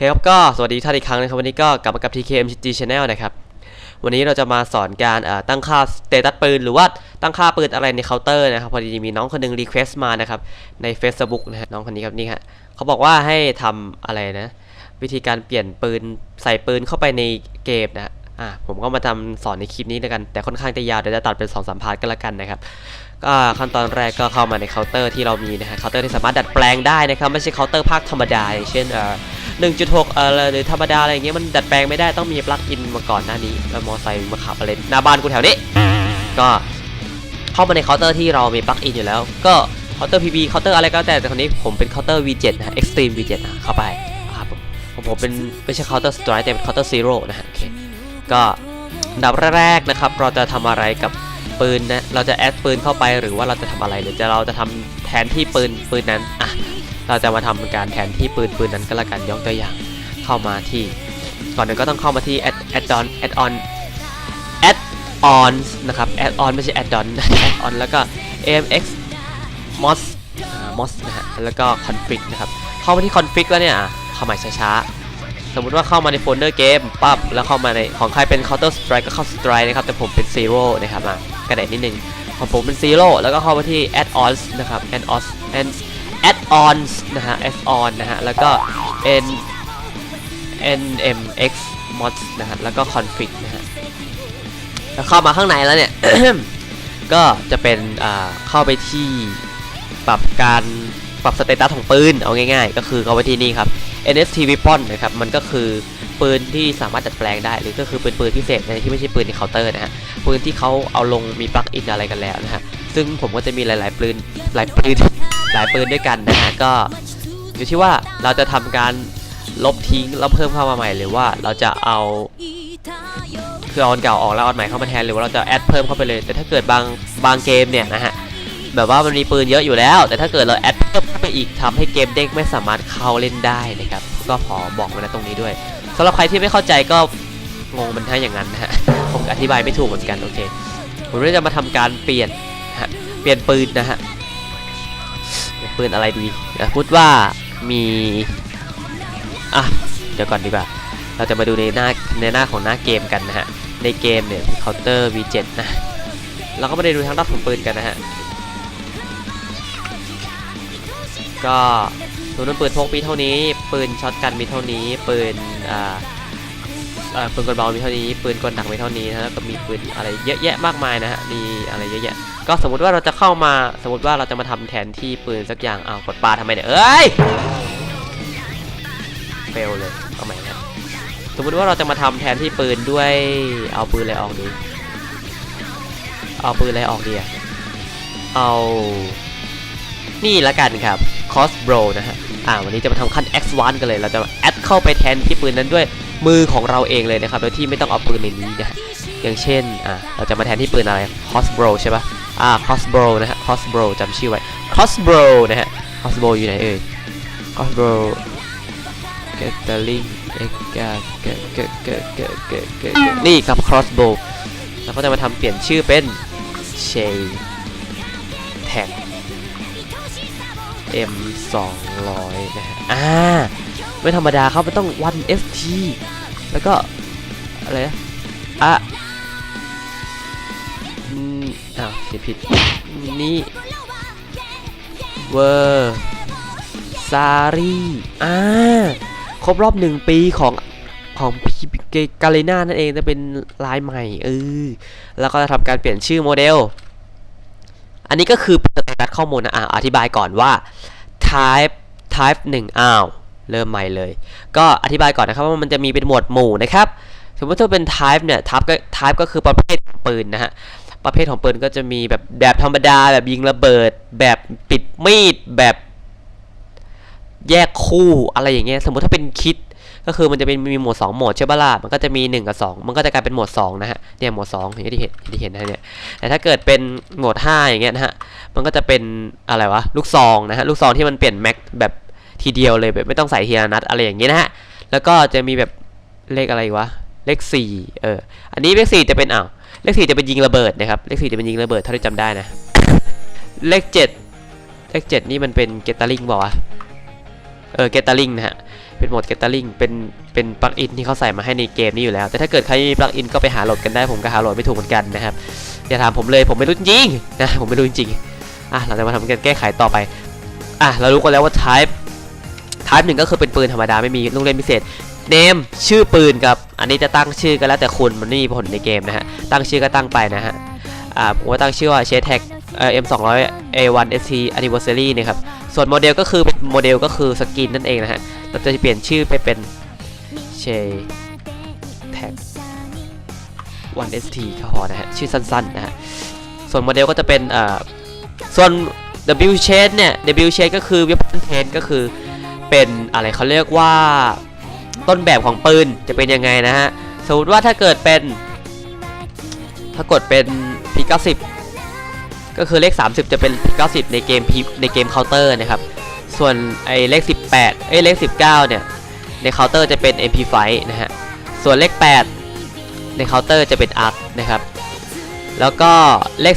คครับก็สวัสดีท่านอีกครั้งนะครับวันนี้ก็กลับมากับ TKMG Channel นะครับวันนี้เราจะมาสอนการตั้งค่าสเตตัสปืน หรือว่าตั้งค่าปืนอะไรในเคาน์เตอร์นะครับพอดีมีน้องคนหนึงรีเควสต์มานะครับใน Facebook นะฮะน้องคนนี้ครับนี่ฮะเขาบอกว่าให้ทำอะไรนะ วิธีการเปลี่ยนปืนใส่ปืนเข้าไปในเกมนะ อะผมก็มาทำสอนในคลิปนี้แล้วกัน แต่ค่อนข้างจะยาวเดี๋ยวจะตัดเป็น2อสามพาร์ทก็แล้วกันนะครับก็ขั้นตอนแรกก็เข้ามาในเคาน์เตอร์ที่เรามีนะฮะเคาน์เตอร์ที่สามารถดัดแปลงได้นะครับไม่ใช่เคาน์เตอร์ภาคธรรมดาอย่างเช่นเอ่อ1.6เอ่อหรือธรรมดาอะไรเงี้ยมันดัดแปลงไม่ได้ต้องมีปลั๊กอินมาก่อนหน้านี้แล้วมอไซค์มาขับมาเลยหน้าบ้านกูแถวนี้ ก็เข้ามาในเคาน์เตอร์ที่เรามีปลั๊กอินอยู่แล้ว ก็เคาน์เตอร์ PB เคาน์เตอร์อะไรก็แล้วแต่แต่คนนี้ผมเป็นเคาน์เตอร์ V7 นะ Extreme V7 นะเข้าไปครับผมผมเป็นไม่ใช่เคาน์เตอร์ Strike แต่เป็นเคาน์เตอร์ Zero นะฮะโอเค ก็อันดับแรกนะครับ เราจะทำอะไรกับปืนนะ เราจะแอดปืนเข้าไปหรือว่าเราจะทำอะไรหรือจะเราจะทำแทนที่ปืนปืนนั้นอะเราจะมาทำการแทนที่ปืนปืนนั้นก็แล้วกันยกตัวอย่างเข้ามาที่ ก่อนหนึ่งก็ต้องเข้ามาที่ add add on add on add on นะครับ add on ไม่ใช่ add on add on แล้วก็ amx mos อ่า mos นะฮะแล้วก็ config นะครับเข้ามาที่ config แล้วเนี่ยเข้ามาช้าๆ สมมติว่าเข้ามาในโฟลเดอร์เกมปั๊บแล้วเข้ามาในของใครเป็น counter strike ก็เข้า strike นะครับ แต่ผมเป็น zero นะครับมากระเด็นนิดนึงของผมเป็น zero แล้วก็เข้ามาที่ add ons นะครับ add ons and add ons นะฮะ add on นะฮะ แล้วก็ n nmx mods นะฮะ แล้วก็ config นะฮะแล้วเข้ามาข้างในแล้วเนี่ย ก็จะเป็นอ่าเข้าไปที่ปรับการปรับสเตตัสของปืน เอาง่ายๆ ก็คือเข้าไปที่นี่ครับ NST Weapon นะครับมันก็คือปืนที่สามารถดัดแปลงได้ หรือก็คือเป็นปืนพิเศษในที่ไม่ใช่ปืนในเคาน์เตอร์นะฮะปืนที่เขาเอาลงมีปลั๊กอินอะไรกันแล้วนะฮะซึ่งผมก็จะมีหลาย ๆ ปืนหลายปืนหลายปืนด้วยกันนะฮะก็อยู่ที่ว่าเราจะทำการลบทิ้งแล้วเพิ่มเข้ามาใหม่หรือว่าเราจะเอาคือเอาอันเก่าออกแล้วเอาอันใหม่เข้ามาแทนหรือว่าเราจะแอดเพิ่มเข้าไปเลย แต่ถ้าเกิดบางบางเกมเนี่ยนะฮะ แบบว่ามันมีปืนเยอะอยู่แล้ว แต่ถ้าเกิดเราแอดเพิ่มเข้าไปอีกทำให้เกมเด้งไม่สามารถเข้าเล่นได้นะครับ ก็ขอบอกไว้นะตรงนี้ด้วยสำหรับใครที่ไม่เข้าใจก็งงมันถ้าอย่างนั้นนะฮะผมอธิบายไม่ถูกเหมือนกันโอเคผมจะมาทำการเปลี่ยนนะฮะเปลี่ยนปืนนะฮะเปลี่ยนปืนอะไรดีเดี๋ยวพูดว่ามีอะเดี๋ยวก่อนดีกว่า เราจะมาดูในหน้าในหน้าของหน้าเกมกันนะฮะในเกมเนี่ยเคาน์เตอร์ V7 นะเราก็ม่ได้ดูทางด้านของปืนกันนะฮะ ก็ตัวนั้นปืนพกมีเท่านี้ ปืนช็อตกันมีเท่านี้ ปืนอ่าเอ่อปืนกลเบามีเท่านี้ ปืนกลหนักมีเท่านี้นะแล้วก็มีปืนอะไรเยอะแยะมากมายนะฮะมีอะไรเยอะแยะ ก็สมมติว่าเราจะเข้ามาสมมติว่าเราจะมาทำแทนที่ปืนสักอย่างเอากดปาทำไมเนี่ยเอ้ยเฟลเลยเอาใหม่นะสมมติว่าเราจะมาทำแทนที่ปืนด้วยเอาปืนอะไรออกดี เอาปืนอะไรออกดีอะเอา นี่ละกันครับ crossbow นะฮะ อ่า วันนี้จะมาทำขั้น X1 กันเลย เราจะแอดเข้าไปแทนที่ปืนนั้นด้วยมือของเราเองเลยนะครับ โดยที่ไม่ต้องเอาปืนในนี้นะฮะ อย่างเช่น อ่า เราจะมาแทนที่ปืนอะไร crossbow ใช่ปะอ่า crossbow นะฮะ crossbow จำชื่อไว้ crossbow นะฮะ crossbow อยู่ไหนเอ่ย crossbow gathering เอ็กเกะเกเกเกเกเกเกนี่ครับ crossbow แล้วก็จะมาทำเปลี่ยนชื่อเป็น shay tag m 200นะฮะอ่าไม่ธรรมดาครับมันต้อง 1 ft แล้วก็ อะไรนะอะอืมอ้าวเขียนผิด นี่เวอร์ซารีอ่าครบรอบหนึ่งปีของของพีกาเลน่านั่นเองจะเป็นลายใหม่เออแล้วก็จะทำการเปลี่ยนชื่อโมเดล อันนี้ก็คือสแต ข้อมูลนะอะอธิบายก่อนว่า type type 1อ้าวเริ่มใหม่เลย ก็อธิบายก่อนนะครับว่ามันจะมีเป็นหมวดหมู่นะครับสมมติถ้าเป็น type เนี่ย type ก็ type ก็คือประเภทของปืนนะฮะประเภทของปืนก็จะมีแบบแบบธรรมดาแบบยิงระเบิด แบบปิดมีดแบบแยกคู่อะไรอย่างเงี้ยสมมติถ้าเป็นคิด ก็คือมันจะเป็นมีโหมด2โหมดใช่ปะล่ะมันก็จะมี 1 กับ 2 มันก็จะกลายเป็นโหมด2นะฮะเนี่ยโหมด2อย่างที่เห็นที่เห็นนะเนี่ยแต่ถ้าเกิดเป็นโหมด5อย่างเงี้ยนะฮะมันก็จะเป็นอะไรวะลูกซองนะฮะลูกซองที่มันเปลี่ยนแม็กแบบทีเดียวเลยแบบไม่ต้องใส่ทีละนัดอะไรอย่างเงี้ยนะฮะแล้วก็จะมีแบบเลขอะไรวะเลข4เอออันนี้เลข4จะเป็นอ้าวเลขสี่จะเป็นยิงระเบิดนะครับเลขสี่จะเป็นยิงระเบิดเท่าที่จำได้นะเลขเจ็ดเลขเจ็ดนี่มันเป็นเกตตาลิงบอกว่าเออเกตตาลิงนะฮะ เป็นโหมดเกตตาลิงเป็นเป็นปลั๊กอินที่เขาใส่มาให้ในเกมนี้อยู่แล้ว แต่ถ้าเกิดใครมีปลั๊กอินก็ไปหาโหลดกันได้ผมก็หาโหลดไม่ถูกเหมือนกันนะครับอย่าถามผมเลยผมไม่รู้จริงนะผมไม่รู้จริงอะเราจะมาทำการแก้ไขต่อไปอะเรารู้กันแล้วว่า type type หนึ่งก็คือเป็นปืนธรรมดาไม่มีลูกเล่นพิเศษ name ชื่อปืนกับอันนี้จะตั้งชื่อก็แล้วแต่คุณมันไม่มีผลในเกมนะฮะตั้งชื่อก็ตั้งไปนะฮะอ่าผมว่าตั้งชื่อว่า s h a d Tag เอ่อ M200 A1 ST Anniversary นะครับส่วนโมเดลก็คือเป็นโมเดลก็คือสกินนั่นเองนะฮะ เราจะเปลี่ยนชื่อไปเป็น s h a Tag 1 ST ก็พอนะฮะ ชื่อสั้นๆนะฮะ ส่วนโมเดลก็จะเป็นอ่าส่วน W shade เนี่ย W shade ก็คือ weapon paint ก็คือเป็นอะไรเขาเรียกว่าต้นแบบของปืนจะเป็นยังไงนะฮะ สมมติว่าถ้าเกิดเป็น ถ้ากดเป็น P90 ก็คือเลข 30 จะเป็น P90 ในเกม P ในเกมเคาน์เตอร์นะครับ ส่วนไอเลข 18 เอ้ยเลข 19 เนี่ย ในเคาน์เตอร์จะเป็น MP5 นะฮะ ส่วนเลข 8 ในเคาน์เตอร์จะเป็น ARC นะครับ แล้วก็เลข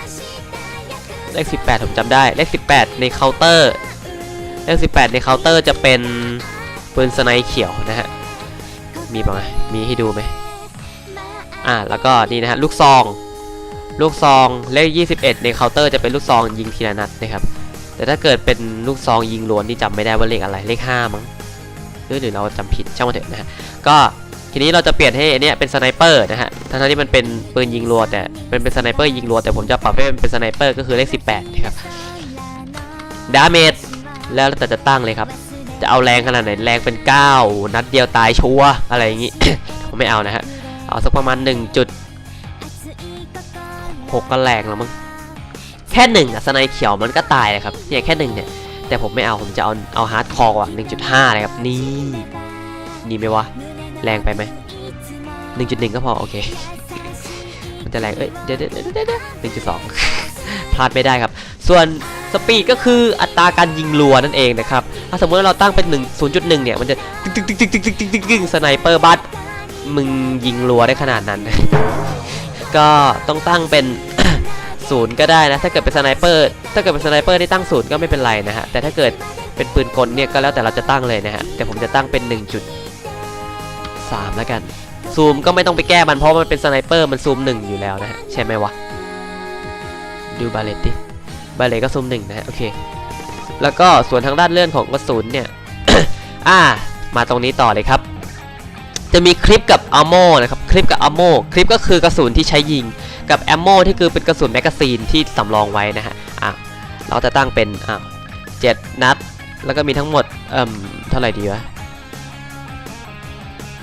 18 เลข 18 ผมจำได้ เลข 18 ในเคาน์เตอร์ เลข 18 ในเคาน์เตอร์จะเป็นปืนสไนเขียวนะฮะ มีปะไหมมีให้ดูไหมอ่า แล้วก็นี่นะฮะลูกซอง ลูกซองเลข 21 ในเคาน์เตอร์จะเป็นลูกซองยิงทีละนัดนะครับ แต่ถ้าเกิดเป็นลูกซองยิงล้วนนี่จำไม่ได้ว่าเลขอะไรเลข5มั้งหรือหรือเราจำผิดช่างมันเถอะนะฮะก็ทีนี้เราจะเปลี่ยนให้อันเนี้ยเป็นสไนเปอร์นะฮะทั้งที่มันเป็นปืนยิงรัวแต่เป็นเป็นสไนเปอร์ยิงรัวแต่ผมจะปรับให้มันเป็นสไนเปอร์ก็คือเลข 18นะครับดาเมจแล้วแต่จะตั้งเลยครับ จะเอาแรงขนาดไหนแรงเป็น 9 นัดเดียวตายชัวอะไรอย่างงี้ ผมไม่เอานะฮะเอาสักประมาณ 1.6ก็แรงแล้วมั้ง แค่หนึ่งอะสไนเขียวมันก็ตายเลยครับเนี่ยแค่หนึ่งเนี่ยแต่ผมไม่เอาผมจะเอาเอาฮาร์ดคอร์อะ1.5เลยครับนี่นี่ไหมวะแรงไปไหม1.1 ก็พอโอเคมันจะแรงเอ้ยเดี๋ยวเดี๋ยวเดี๋ยวเดี๋ยวหนึ่งจุดสองพลาดไม่ได้ครับ ส่วนสปีดก็คืออัตราการยิงรัวนั่นเองนะครับ ถ้าสมมติเราตั้งเป็น1 0.1 เนี่ย มันจะตึ๊กตึ๊กตึ๊กตึ๊กตึ๊กตึ๊กตึ๊กตึ๊กสไนเปอร์บัตมึงยิงรัวได้ขนาดนั้น ก็ต้องตั้งเป็น ศูนย์ก็ได้นะ ถ้าเกิดเป็นสไนเปอร์ถ้าเกิดเป็นสไนเปอร์ที่ตั้งศูนย์ก็ไม่เป็นไรนะฮะแต่ถ้าเกิดเป็นปืนกลเนี่ยก็แล้วแต่เราจะตั้งเลยนะฮะแต่ผมจะตั้งเป็น 1.3 แล้วกัน ซูมก็ไม่ต้องไปแก้มันเพราะมันเป็นสไนเปอร์มันซูม 1 อยู่แล้วนะฮะใช่ไหมวะดูบาเลตดิบาเลตก็ซูม1นะฮะโอเคแล้วก็ส่วนทางด้านเลื่อนของกระสุนเนี่ยอ่ามาตรงนี้ต่อเลยครับจะมีคลิปกับอัลโมนะครับคลิปกับอัลโมคลิปก็คือกระสุนที่ใช้ยิง กับแอมโมที่คือเป็นกระสุนแมกกาซีนที่สำรองไว้นะฮะอะเราจะตั้งเป็นอะเจ็ดนัด แล้วก็มีทั้งหมดเอ่มเท่าไหร่ดีวะ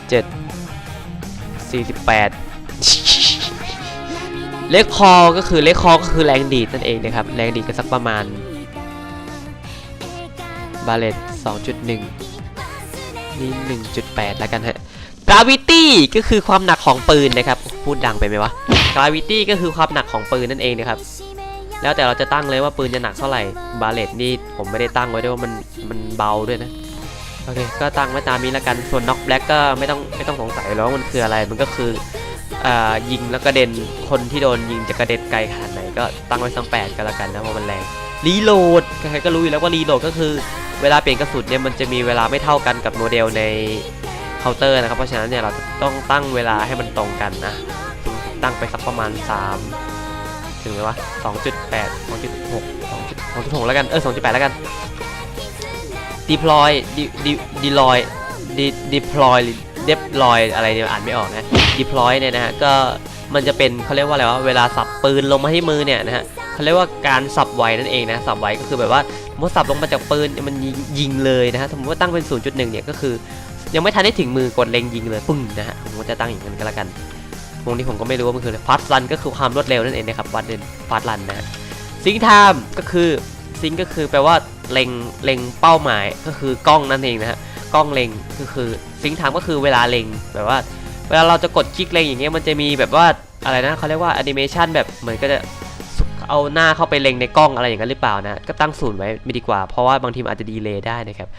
เจ็ดสี่สิบแปดเลขคอก็คือเลขคอก็คือแรงดีดนั่นเองนะครับ แรงดีดก็สักประมาณบาเลต2.1 นี่ 1.8 แล้วกันฮะ gravity ก็คือความหนักของปืนนะครับ พูดดังไปไหมวะ gravity ก็คือความหนักของปืนนั่นเองนะครับ แล้วแต่เราจะตั้งเลยว่าปืนจะหนักเท่าไหร่บาเลตนี่ผมไม่ได้ตั้งไว้ด้วยว่ามันมันเบาด้วยนะโอเคก็ตั้งไว้ตามนี้แล้วกันส่วน knock black ก็ไม่ต้องไม่ต้องสงสัยแล้วว่ามันคืออะไรมันก็คืออ่ายิงแล้วกระเด็นคนที่โดนยิงจะกระเด็นไกลขนาดไหนก็ตั้งไว้สักแปดก็แล้วกันนะเพราะมันแรงรีโหลดใครๆก็รู้อยู่แล้วว่ารีโหลดก็คือเวลาเปลี่ยนกระสุนเนี่ยมันจะมีเวลาไม่เท่ากันกับโมเดลในเคาน์เตอร์นะครับเพราะฉะนั้นเนี่ยเราจะต้องตั้งเวลาให้มันตรงกันนะ ตั้งไปสักประมาณ 3 ถึงไหมวะ 2.8 2.6 2.6 แล้วกัน เออ 2.8 แล้วกัน deploy de deploy de deploy deploy อะไรเนี่ยอ่านไม่ออกนะ deploy เนี่ยนะฮะ ก็มันจะเป็นเขาเรียกว่าอะไรวะ เวลาสับปืนลงมาที่มือเนี่ยนะฮะเขาเรียกว่าการสับไวนั่นเองนะ สับไวก็คือแบบว่าเมื่อสับลงมาจากปืนมันยิงยงเลยนะฮะ สมมติว่าตั้งเป็น 0.1 เนี่ยก็คือ ยังไม่ทันได้ถึงมือกดเล็งยิงเลยปึ้งนะฮะ ผมจะตั้งอย่างนั้นก็แล้วกัน วงนี้ผมก็ไม่รู้ว่ามันคืออะไรฟาสรันก็คือความรวดเร็วนั่นเองนะครับวัดเดินฟาสรันนะฮะซิงไทม์ก็คือซิงก็คือแปลว่าเล็งเล็งเป้าหมายก็คือกล้องนั่นเองนะฮะกล้องเล็งก็คือซิงไทม์ก็คือเวลาเล็งแบบว่า เวลาเราจะกดคลิกเล็งอย่างเงี้ยมันจะมีแบบว่าอะไรนะเขาเรียกว่าแอนิเมชันแบบเหมือนก็จะเอาหน้าเข้าไปเล็งในกล้องอะไรอย่างนั้นหรือเปล่านะ ก็ตั้งศูนย์ไว้ไม่ดีกว่า เพราะว่าบางทีมอาจจะดีเลย์ได้นะครับ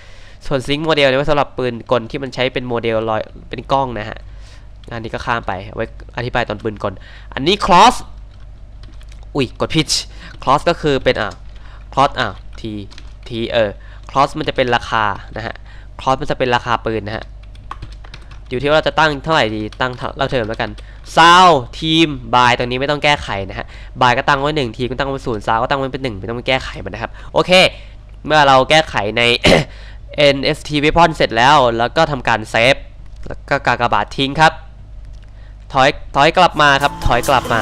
ส่วนซิงค์โมเดลเนี่ยสำหรับปืนกลที่มันใช้เป็นโมเดลลอยเป็นกล้องนะฮะ อันนี้ก็ข้ามไปไว้อธิบายตอนปืนก่อน อันนี้ cross อุ้ยกด pitch cross ก็คือเป็นอะ cross อะ t t เออ cross มันจะเป็นราคานะฮะ cross มันจะเป็นราคาปืนนะฮะอยู่ที่ว่าเราจะตั้งเท่าไหร่ดีตั้งเราเทิมแล้วกันซาวทีมบายตรงนี้ไม่ต้องแก้ไขนะฮะบายก็ตั้งไว้หนึ่งทีก็ตั้งไว้ศูนย์ซาวก็ตั้งไว้เป็นหนึ่งไม่ต้องไปแก้ไขมันนะครับโอเค เมื่อเราแก้ไขใน NST Weapon เสร็จแล้ว แล้วก็ทำการเซฟแล้วก็กากบาททิ้งครับ ถอยถอยกลับมาครับ ถอยกลับมา